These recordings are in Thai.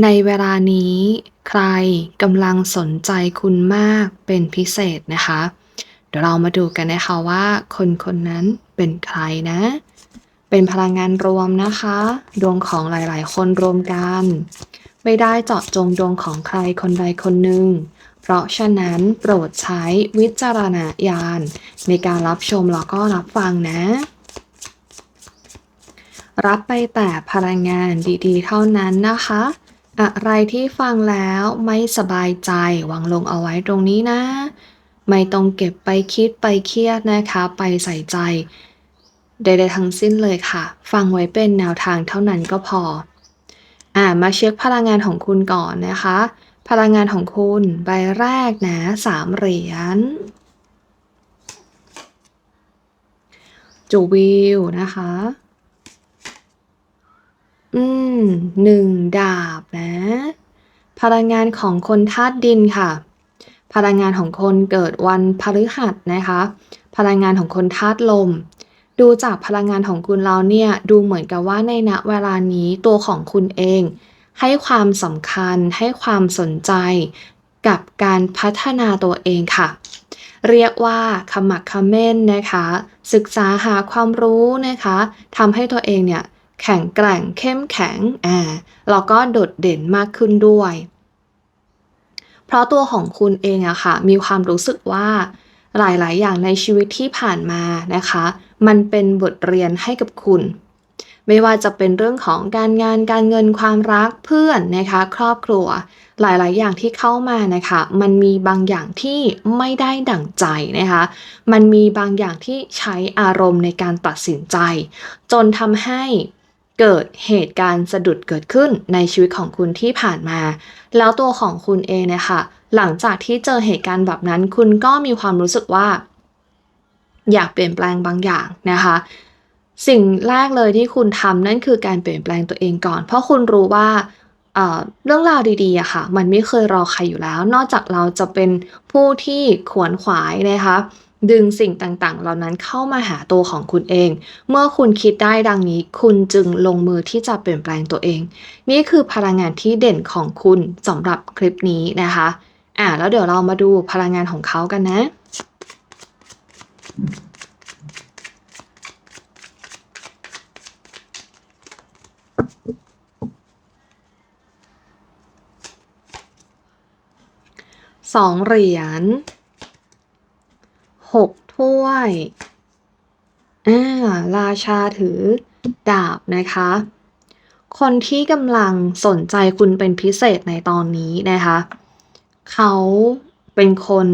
ในเวลานี้ใครกำลังสนใจคุณมากเป็นพิเศษนะคะ เดี๋ยวเรามาดูกันนะคะว่าคนคนนั้นเป็นใครนะ เป็นพลังงานรวมนะคะ ดวงของหลายๆ คนรวมกัน ไม่ได้เจาะจงดวงของใครคนใดคนหนึ่ง เพราะฉะนั้นโปรดใช้วิจารณญาณในการรับชมแล้วก็รับฟังนะรับไปแต่พลังงานดีๆ เท่านั้นนะคะ อะไรที่ฟังแล้วไม่สบายใจวางลงเอาไว้ตรงนี้นะ ไม่ต้องเก็บไปคิดไปเครียดนะคะ ไปใส่ใจใดๆทั้งสิ้นเลยค่ะ ฟังไว้เป็นแนวทางเท่านั้นก็พอ อ่ามาเช็คพลังงานของคุณก่อนนะคะ พลังงานของคุณใบแรกนะสามเหรียญจูวิวนะคะ อืมหนึ่งดาบนะ พลังงานของคนธาตุดินค่ะ พลังงานของคนเกิดวันพฤหัสนะคะ พลังงานของคนธาตุลม ดูจากพลังงานของคุณเราเนี่ยดูเหมือนกับว่าในณเวลานี้ตัวของคุณเอง ให้ความสำคัญให้ความสนใจกับการพัฒนาตัวเองค่ะ เรียกว่าขมักเขม้นนะคะ ศึกษาหาความรู้นะคะทำให้ตัวเองเนี่ย แข็งแกร่งเข้มแข็งอ่าแล้วก็โดดเด่นมากขึ้นด้วย เพราะตัวของคุณเองอะค่ะ มีความรู้สึกว่าหลาย ๆ อย่างในชีวิตที่ผ่านมานะคะ มันเป็นบทเรียนให้กับคุณ ไม่ว่าจะเป็นเรื่องของการงานการเงินความรักเพื่อนนะคะ ครอบครัว หลาย ๆ อย่างที่เข้ามานะคะ มันมีบางอย่างที่ไม่ได้ดั่งใจนะคะ มันมีบางอย่างที่ใช้อารมณ์ในการตัดสินใจ จนทำให้ เกิดเหตุการณ์สะดุดเกิดขึ้นในชีวิตของคุณที่ผ่านมา แล้วตัวของคุณเองเนี่ยค่ะ หลังจากที่เจอเหตุการณ์แบบนั้น คุณก็มีความรู้สึกว่า อยากเปลี่ยนแปลงบางอย่างนะคะ สิ่งแรกเลยที่คุณทำนั่นคือการเปลี่ยนแปลงตัวเองก่อน เพราะคุณรู้ว่าเอ่อเรื่องราวดีๆอะค่ะ มันไม่เคยรอใครอยู่แล้ว นอกจากเราจะเป็นผู้ที่ขวนขวายนะคะ ดึงสิ่งต่างๆ เหล่านั้นเข้ามาหาตัวของคุณเอง เมื่อคุณคิดได้ดังนี้ คุณจึงลงมือที่จะเปลี่ยนแปลงตัวเอง นี่คือพลังงานที่เด่นของคุณสำหรับคลิปนี้นะคะ อ่าแล้วเดี๋ยวเรามาดูพลังงานของเขากันนะสองเหรียญ หกถ้วยอ่าราชาถือดาบนะคะ คนที่กำลังสนใจคุณเป็นพิเศษในตอนนี้นะคะ เขาเป็นคน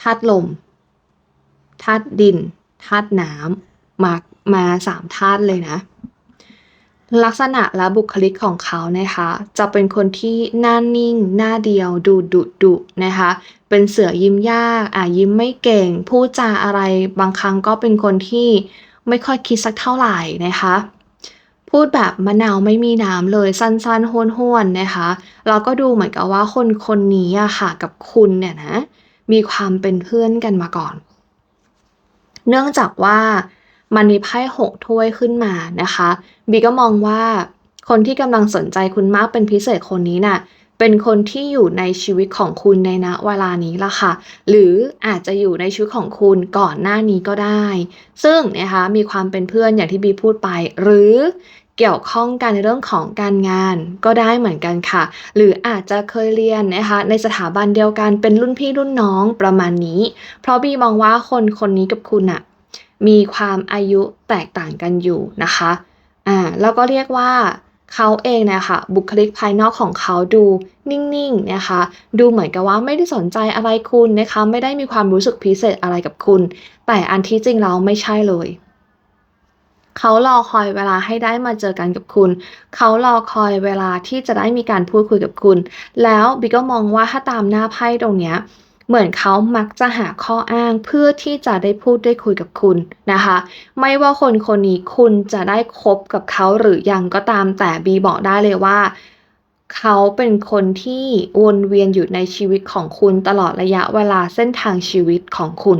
ธาตุลมธาตุดินธาตุน้ำมามาสามธาตุเลยนะ ลักษณะและบุคลิกของเขานะคะ จะเป็นคนที่หน้านิ่ง หน้าเดียว ดูดุดุนะคะ เป็นเสือยิ้มยาก อ่ายิ้มไม่เก่ง พูดจาอะไรบางครั้งก็เป็นคนที่ไม่ค่อยคิดสักเท่าไหร่นะคะ พูดแบบมะนาวไม่มีน้ำเลยสั้นๆห้วนๆนะคะ เราก็ดูเหมือนกับว่าคนคนนี้อะค่ะกับคุณเนี่ยนะ มีความเป็นเพื่อนกันมาก่อน เนื่องจากว่ามันมีไพ่หกถ้วยขึ้นมานะคะบีก็มองว่าคนที่กำลังสนใจคุณมากเป็นพิเศษคนนี้น่ะ เป็นคนที่อยู่ในชีวิตของคุณในณเวลานี้ละค่ะ หรืออาจจะอยู่ในชีวิตของคุณก่อนหน้านี้ก็ได้ ซึ่งนะคะมีความเป็นเพื่อนอย่างที่บีพูดไป หรือเกี่ยวข้องกันในเรื่องของการงานก็ได้เหมือนกันค่ะ หรืออาจจะเคยเรียนนะคะในสถาบันเดียวกันเป็นรุ่นพี่รุ่นน้องประมาณนี้ เพราะบีมองว่าคนคนนี้กับคุณอะมีความอายุแตกต่างกันอยู่นะคะอ่าแล้วก็เรียกว่า เขาเองนะคะบุคลิกภายนอกของเขาดูนิ่งๆนะคะ ดูเหมือนกับว่าไม่ได้สนใจอะไรคุณนะคะ ไม่ได้มีความรู้สึกพิเศษอะไรกับคุณ แต่อันที่จริงแล้วไม่ใช่เลยเขารอคอยเวลาให้ได้มาเจอกันกับคุณ เขารอคอยเวลาที่จะได้มีการพูดคุยกับคุณ แล้วบิ๊กก็มองว่าถ้าตามหน้าไพ่ตรงเนี้ย เหมือนเขามักจะหาข้ออ้างเพื่อที่จะได้พูดได้คุยกับคุณนะคะ ไม่ว่าคนคนนี้คุณจะได้คบกับเขาหรือยังก็ตามแต่บีบอกได้เลยว่า เขาเป็นคนที่วนเวียนอยู่ในชีวิตของคุณตลอดระยะเวลาเส้นทางชีวิตของคุณ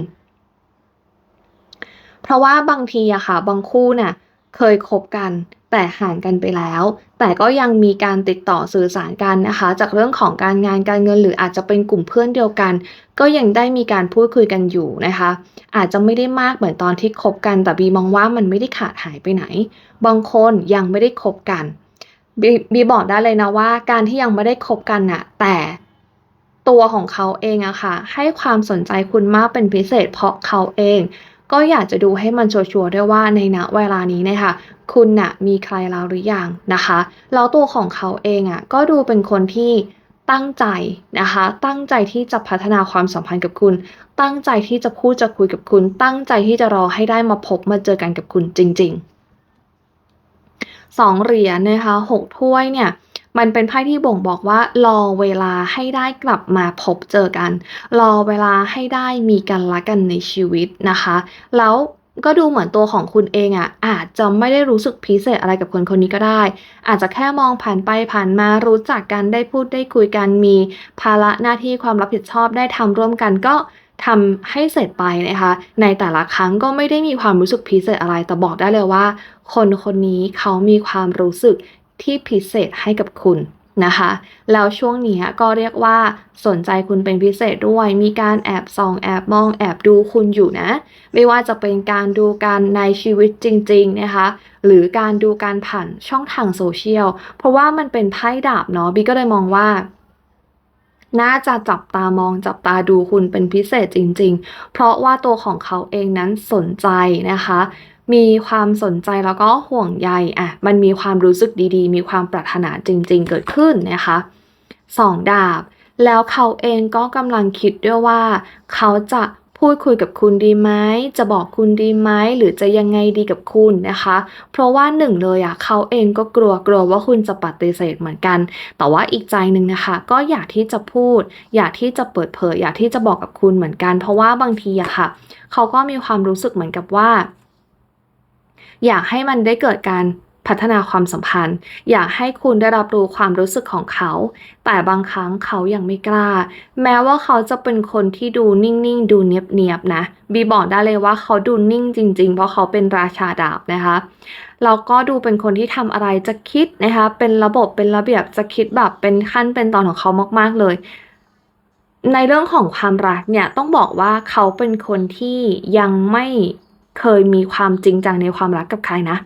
เพราะว่าบางทีอะค่ะบางคู่น่ะ เคยคบกัน แต่ห่างกันไปแล้ว แต่ก็ยังมีการติดต่อสื่อสารกันนะคะ จากเรื่องของการงานการเงินหรืออาจจะเป็นกลุ่มเพื่อนเดียวกัน ก็ยังได้มีการพูดคุยกันอยู่นะคะ อาจจะไม่ได้มากเหมือนตอนที่คบกัน แต่บีมองว่ามันไม่ได้ขาดหายไปไหน บางคนยังไม่ได้คบกันบีบีบอกได้เลยนะว่า การที่ยังไม่ได้คบกันน่ะ แต่ตัวของเขาเองอะค่ะ ให้ความสนใจคุณมากเป็นพิเศษเพราะเขาเอง ก็อยากจะดูให้มันชัวร์ๆด้วยว่าในณเวลานี้เนี่ยค่ะคุณน่ะมีใครแล้วหรือยังนะคะแล้วตัวของเขาเองอะก็ดูเป็นคนที่ตั้งใจนะคะ ตั้งใจที่จะพัฒนาความสัมพันธ์กับคุณ ตั้งใจที่จะพูดจะคุยกับคุณ ตั้งใจที่จะรอให้ได้มาพบมาเจอกันกับคุณจริงๆสองเหรียญนะคะหกถ้วยเนี่ย มันเป็นไพ่ที่บ่งบอกว่ารอเวลาให้ได้กลับมาพบเจอกัน รอเวลาให้ได้มีกันละกันในชีวิตนะคะ แล้วก็ดูเหมือนตัวของคุณเองอะ่ะอาจจะไม่ได้รู้สึกพิเศษอะไรกับคนคนนี้ก็ได้ อาจจะแค่มองผ่านไปผ่านมารู้จักกันได้พูดได้คุยกันมีภาระหน้าที่ความรับผิดชอบได้ทำร่วมกันก็ทำให้เสร็จไปนะคะ ในแต่ละครั้งก็ไม่ได้มีความรู้สึกพิเศษอะไร แต่บอกได้เลยว่า คนคนนี้เขามีความรู้สึก ที่พิเศษให้กับคุณนะคะ แล้วช่วงนี้ก็เรียกว่าสนใจคุณเป็นพิเศษด้วย มีการแอบส่องแอบมองแอบดูคุณอยู่นะ ไม่ว่าจะเป็นการดูการในชีวิตจริง ๆ นะคะ หรือการดูการผ่านช่องทางโซเชียล เพราะว่ามันเป็นไพ่ดาบเนาะบีก็เลยมองว่าน่าจะจับตามองจับตาดูคุณเป็นพิเศษจริง ๆ เพราะว่าตัวของเขาเองนั้นสนใจนะคะ มีความสนใจแล้วก็ห่วงใยอะมันมีความรู้สึกดีๆ มีความปรารถนาจริง ๆ เกิดขึ้นนะคะสองดาบ แล้วเขาเองก็กำลังคิดด้วยว่า เขาจะพูดคุยกับคุณดีไหม จะบอกคุณดีไหม หรือจะยังไงดีกับคุณนะคะ เพราะว่าหนึ่งเลยอะเขาเองก็กลัวกลัวว่าคุณจะปฏิเสธเหมือนกัน แต่ว่าอีกใจหนึ่งนะคะ ก็อยากที่จะพูด อยากที่จะเปิดเผย อยากที่จะบอกกับคุณเหมือนกัน เพราะว่าบางทีอะค่ะ เขาก็มีความรู้สึกเหมือนกับว่า อยากให้มันได้เกิดการพัฒนาความสัมพันธ์ อยากให้คุณได้รับรู้ความรู้สึกของเขา แต่บางครั้งเขายังไม่กล้า แม้ว่าเขาจะเป็นคนที่ดูนิ่งๆ ดูเนียบๆนะ บีบอกได้เลยว่าเขาดูนิ่งจริง ๆ เพราะเขาเป็นราชาดาบนะคะเราก็ดูเป็นคนที่ทำอะไรจะคิดนะคะ เป็นระบบเป็นระเบียบจะคิดแบบเป็นขั้นเป็นตอนของเขามาก ๆเลย ในเรื่องของความรักเนี่ยต้องบอกว่าเขาเป็นคนที่ยังไม่ เคยมีความจริงจังในความรักกับใครนะ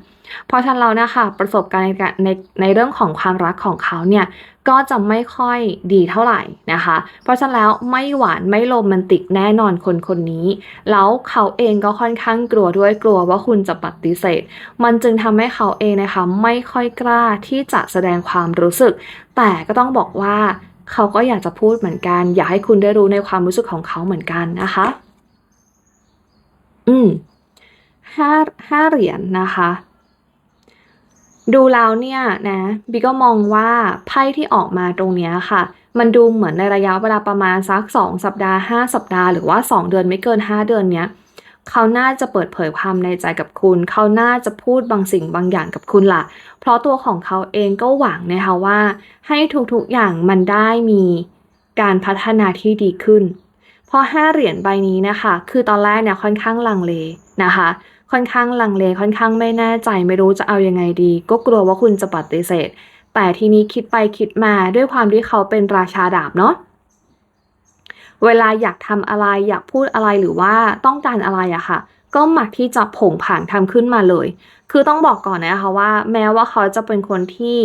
เพราะฉะนั้นเรานะคะประสบการณ์ในในในเรื่องของความรักของเขาเนี่ยก็จะไม่ค่อยดีเท่าไหร่นะคะ เพราะฉะนั้นแล้วไม่หวานไม่โรแมนติกแน่นอนคนคนนี้ แล้วเขาเองก็ค่อนข้างกลัวด้วยกลัวว่าคุณจะปฏิเสธ มันจึงทำให้เขาเองนะคะไม่ค่อยกล้าที่จะแสดงความรู้สึก แต่ก็ต้องบอกว่าเขาก็อยากจะพูดเหมือนกัน อยากให้คุณได้รู้ในความรู้สึกของเขาเหมือนกันนะคะ อืม ห้าห้าเหรียญนนะคะ ดูแล้วเนี่ยนะบีก็มองว่าไพ่ที่ออกมาตรงนี้ค่ะ มันดูเหมือนในระยะเวลาประมาณสักสองสัปดาห์ห้าสัปดาห์หรือว่าสองเดือนไม่เกินห้าเดือนเนี้ยเขาน่าจะเปิดเผยความในใจกับคุณ เขาน่าจะพูดบางสิ่งบางอย่างกับคุณล่ะ เพราะตัวของเขาเองก็หวังนะคะว่า ให้ทุกๆอย่างมันได้มีการพัฒนาที่ดีขึ้น เพราะห้าเหรียญใบนี้นะคะ คือตอนแรกเนี่ยค่อนข้างลังเลนะคะ ค่อนข้างลังเลค่อนข้างไม่แน่ใจไม่รู้จะเอายังไงดี ก็กลัวว่าคุณจะปฏิเสธ แต่ทีนี้คิดไปคิดมาด้วยความที่เขาเป็นราชาดาบเนาะเวลาอยากทำอะไรอยากพูดอะไรหรือว่าต้องการอะไรอะค่ะ ก็หมักที่จะผงผางทำขึ้นมาเลย คือต้องบอกก่อนนะคะว่า แม้ว่าเขาจะเป็นคนที่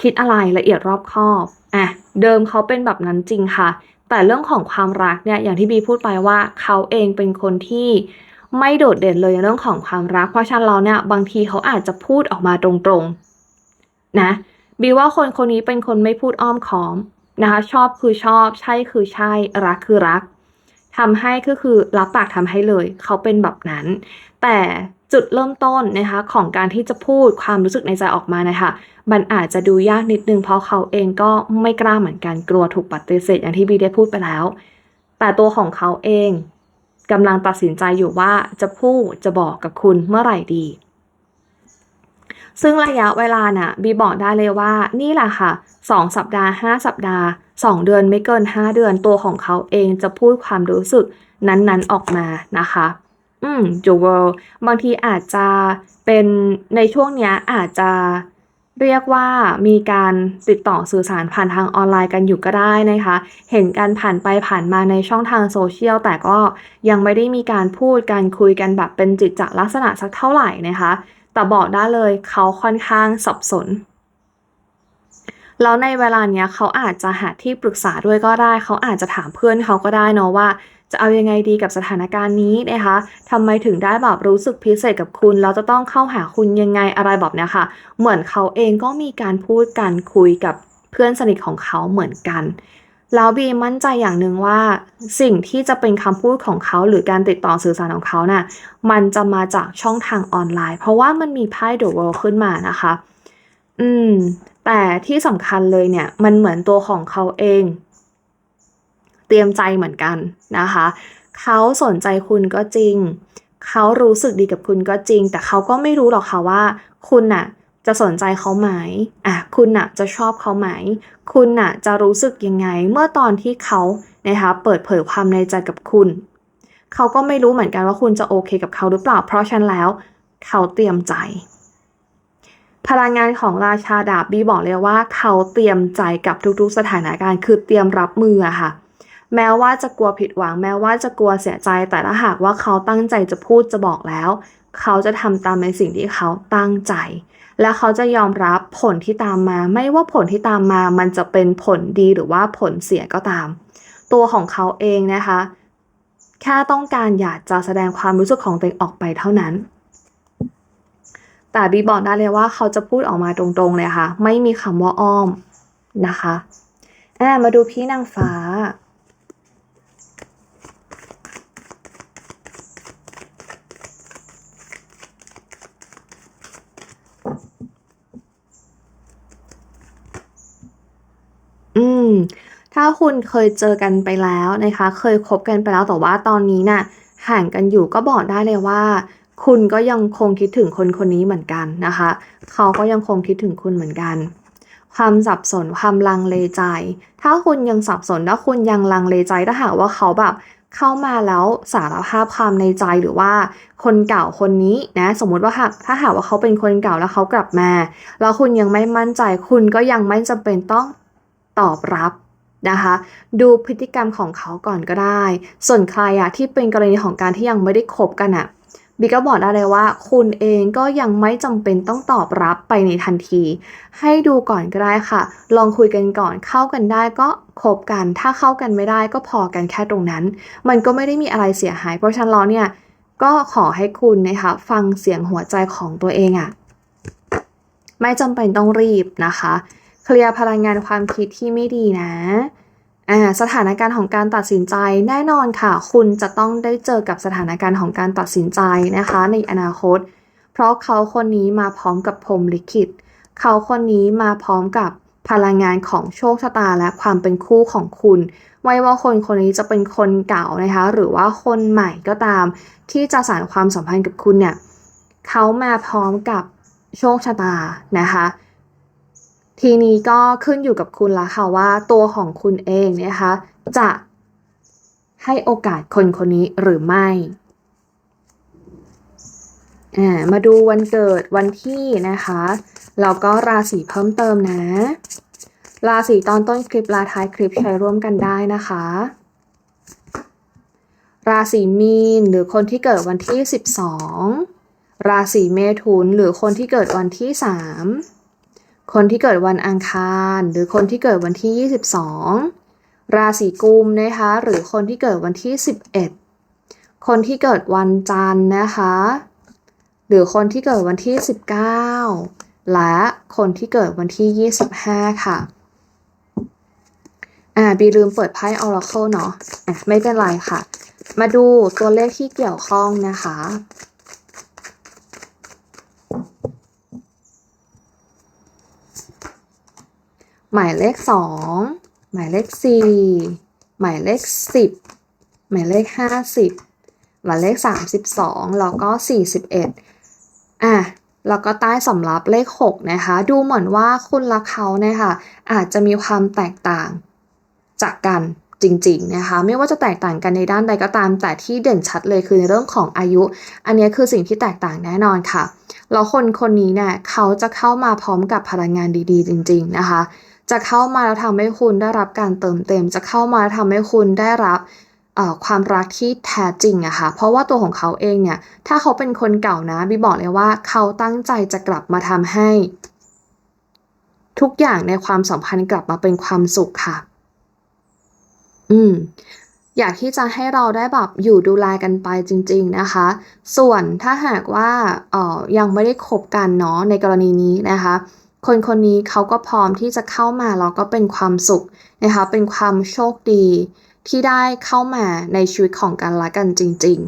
คิดอะไรละเอียดรอบคอบอะเดิมเขาเป็นแบบนั้นจริงค่ะ แต่เรื่องของความรักเนี่ยอย่างที่บีพูดไปว่าเขาเองเป็นคนที่ ไม่โดดเด่นเลยในเรื่องของความรัก เพราะฉะนั้นเราเนี่ยบางทีเขาอาจจะพูดออกมาตรงๆนะบีว่าคนคนนี้เป็นคนไม่พูดอ้อมค้อมนะคะชอบคือชอบใช่คือใช่รักคือรักทำให้ก็คือรับปากทำให้เลย เขาเป็นแบบนั้น แต่จุดเริ่มต้นนะคะของการที่จะพูดความรู้สึกในใจออกมานะคะมันอาจจะดูยากนิดนึงเพราะเขาเองก็ไม่กล้าเหมือนกันกลัวถูกปฏิเสธอย่างที่บีได้พูดไปแล้ว แต่ตัวของเขาเอง กำลังตัดสินใจอยู่ว่าจะพูดจะบอกกับคุณเมื่อไหร่ดี ซึ่งระยะเวลาน่ะบีบอกได้เลยว่านี่แหละค่ะสองสัปดาห์ห้าสัปดาห์สองเดือนไม่เกินห้าเดือนตัวของเขาเองจะพูดความรู้สึกนั้นๆออกมานะคะ อืม your world บางทีอาจจะเป็นในช่วงเนี้ยอาจจะ เรียกว่ามีการติดต่อสื่อสารผ่านทางออนไลน์กันอยู่ก็ได้นะคะ เห็นกันผ่านไปผ่านมาในช่องทางโซเชียล แต่ก็ยังไม่ได้มีการพูดการคุยกันแบบเป็นจิตจลักษณะสักเท่าไหร่นะคะ แต่บอกได้เลยเขาค่อนข้างสับสน แล้วในเวลาเนี้ยเขาอาจจะหาที่ปรึกษาด้วยก็ได้ เขาอาจจะถามเพื่อนเขาก็ได้เนาะว่า จะเอายังไงดีกับสถานการณ์นี้นะคะทำไมถึงได้แบบรู้สึกพิเศษกับคุณ แล้วจะต้องเข้าหาคุณยังไงอะไรแบบเนี้ยค่ะ เหมือนเขาเองก็มีการพูดกันคุยกับเพื่อนสนิทของเขาเหมือนกัน แล้วบีมั่นใจอย่างหนึ่งว่า สิ่งที่จะเป็นคำพูดของเขาหรือการติดต่อสื่อสารของเขาน่ะ มันจะมาจากช่องทางออนไลน์ เพราะว่ามันมีไพ่ The World ขึ้นมานะคะ อืม แต่ที่สำคัญเลยเนี่ย มันเหมือนตัวของเขาเอง ตรียมใจเหมือนกันนะคะ เขาสนใจคุณก็จริง เขารู้สึกดีกับคุณก็จริง แต่เขาก็ไม่รู้หรอกค่ะว่า คุณน่ะจะสนใจเขาไหมอะคุณน่ะจะชอบเขาไหม คุณน่ะจะรู้สึกยังไง เมื่อตอนที่เขานะคะเปิดเผยความในใจกับคุณ เขาก็ไม่รู้เหมือนกันว่าคุณจะโอเคกับเขาหรือเปล่า เพราะฉะนั้นแล้ว เขาเตรียมใจพลังงานของราชาดาบบีบอกเลยว่าเขาเตรียมใจกับทุกๆสถานการณ์ คือเตรียมรับมืออะค่ะ แม้ว่าจะกลัวผิดหวัง แม้ว่าจะกลัวเสียใจ แต่ถ้าหากว่าเขาตั้งใจจะพูดจะบอกแล้ว เขาจะทำตามในสิ่งที่เขาตั้งใจ และเขาจะยอมรับผลที่ตามมา ไม่ว่าผลที่ตามมา มันจะเป็นผลดีหรือว่าผลเสียก็ตาม ตัวของเขาเองนะคะ แค่ต้องการอยากจะแสดงความรู้สึกของตัวเองออกไปเท่านั้นแต่บีบอกได้เลยว่าเขาจะพูดออกมาตรงๆเลยค่ะ ไม่มีคำว่าอ้อมนะคะอ่ามาดูพี่นางฟ้า อืม ถ้าคุณเคยเจอกันไปแล้วนะคะ เคยคบกันไปแล้วแต่ว่าตอนนี้น่ะห่างกันอยู่ก็บอกได้เลยว่า คุณก็ยังคงคิดถึงคนคนนี้เหมือนกันนะคะ เขาก็ยังคงคิดถึงคุณเหมือนกัน ความสับสนความลังเลใจ ถ้าคุณยังสับสนถ้าคุณยังลังเลใจถ้าหากว่าเขาแบบเข้ามาแล้วสารภาพความในใจหรือว่าคนเก่าคนนี้นะสมมุติว่าหากถ้าหากว่าเขาเป็นคนเก่าแล้วเขากลับมา แล้วคุณยังไม่มั่นใจ คุณก็ยังไม่จำเป็นต้องตอบรับ นะคะ ดูพฤติกรรมของเขาก่อนก็ได้ ส่วนใครอะที่เป็นกรณีของการที่ยังไม่ได้คบกันอะบีก็บอกได้เลยว่า คุณเองก็ยังไม่จำเป็นต้องตอบรับไปในทันที ให้ดูก่อนก็ได้ค่ะ ลองคุยกันก่อนเข้ากันได้ก็คบกัน ถ้าเข้ากันไม่ได้ก็พอกันแค่ตรงนั้น มันก็ไม่ได้มีอะไรเสียหาย เพราะฉะนั้นแล้วเนี่ยก็ขอให้คุณนะคะฟังเสียงหัวใจของตัวเองอะไม่จำเป็นต้องรีบนะคะ เคลียร์พลังงานความคิดที่ไม่ดีนะอ่าสถานการณ์ของการตัดสินใจแน่นอนค่ะ คุณจะต้องได้เจอกับสถานการณ์ของการตัดสินใจนะคะ ในอนาคต เพราะเขาคนนี้มาพร้อมกับพรมลิขิต เขาคนนี้มาพร้อมกับพลังงานของโชคชะตาและความเป็นคู่ของคุณ ไม่ว่าคนคนนี้จะเป็นคนเก่านะคะ หรือว่าคนใหม่ก็ตาม ที่จะสานความสัมพันธ์กับคุณเนี่ยเขามาพร้อมกับโชคชะตานะคะ ทีนี้ก็ขึ้นอยู่กับคุณละค่ะว่าตัวของคุณเองนะคะ จะให้โอกาสคนคนนี้หรือไม่อ่ามาดูวันเกิดวันที่นะคะแล้วก็ราศีเพิ่มเติมนะ ราศีตอนต้นคลิปลาท้ายคลิปใช้ร่วมกันได้นะคะ ราศีมีนหรือคนที่เกิดวันที่ 12 ราศีเมถุนหรือคนที่เกิดวันที่ 3 คนที่เกิดวันอังคาร หรือคนที่เกิดวันที่ 22 ราศีกุมนะคะหรือคนที่เกิดวันที่ 11 คนที่เกิดวันจันทร์นะคะ หรือคนที่เกิดวันที่ 19 และคนที่เกิดวันที่ 25 ค่ะอ่าบีลืมเปิดไพ่ Oracle เนาะอะไม่เป็นไรค่ะ มาดูตัวเลขที่เกี่ยวข้องนะคะ หมายเลขสองหมายเลขสี่หมายเลขสิบหมายเลขห้าสิบหมายเลขสามสิบสองแล้วก็สี่สิบเอ็ดอะแล้วก็ใต้สำรับเลขหกนะคะ ดูเหมือนว่าคุณและเขาเนี่ยค่ะ อาจจะมีความแตกต่างจากกันจริงๆนะคะ ไม่ว่าจะแตกต่างกันในด้านใดก็ตาม แต่ที่เด่นชัดเลยคือในเรื่องของอายุ อันนี้คือสิ่งที่แตกต่างแน่นอนค่ะ แล้วคนคนนี้เนี่ยเขาจะเข้ามาพร้อมกับพลังงานดีๆ จริง ๆนะคะ จะเข้ามาแล้วทำให้คุณได้รับการเติมเต็ม จะเข้ามาแล้วทำให้คุณได้รับความรักที่แท้จริงอะค่ะ เพราะว่าตัวของเขาเองเนี่ย ถ้าเขาเป็นคนเก่านะบีบอกเลยว่าเขาตั้งใจจะกลับมาทำให้ ทุกอย่างในความสัมพันธ์กลับมาเป็นความสุขค่ะ อืมอยากที่จะให้เราได้แบบอยู่ดูแลกันไปจริง ๆนะคะ ส่วนถ้าหากว่าออยังไม่ได้คบกันเนาะในกรณีนี้นะคะ คนคนนี้เขาก็พร้อมที่จะเข้ามาแล้วก็เป็นความสุขนะคะเป็นความโชคดีที่ได้เข้ามาในชีวิตของกันและกันจริง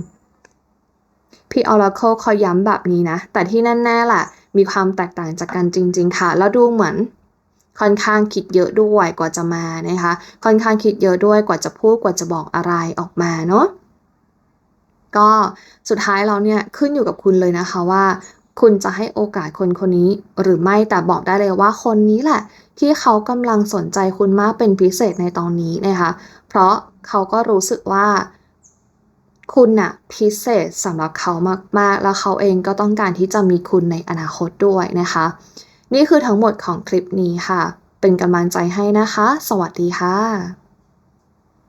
ๆ พี่ Oracle เขาย้ำแบบนี้นะ แต่ที่แน่ๆแหละมีความแตกต่างจากกันจริง ๆ ค่ะ แล้วดูเหมือนค่อนข้างคิดเยอะด้วยกว่าจะมานะคะ ค่อนข้างคิดเยอะด้วยกว่าจะพูดกว่าจะบอกอะไรออกมาเนาะก็สุดท้ายแล้วเนี่ยขึ้นอยู่กับคุณเลยนะคะว่า คุณจะให้โอกาสคนคนนี้หรือไม่แต่บอกได้เลยว่าคนนี้แหละ ที่เขากำลังสนใจคุณมากเป็นพิเศษในตอนนี้นะคะ เพราะเขาก็รู้สึกว่าคุณน่ะพิเศษสำหรับเขามาก ๆ แล้วเขาเองก็ต้องการที่จะมีคุณในอนาคตด้วยนะคะ นี่คือทั้งหมดของคลิปนี้ค่ะ เป็นกำลังใจให้นะคะ สวัสดีค่ะ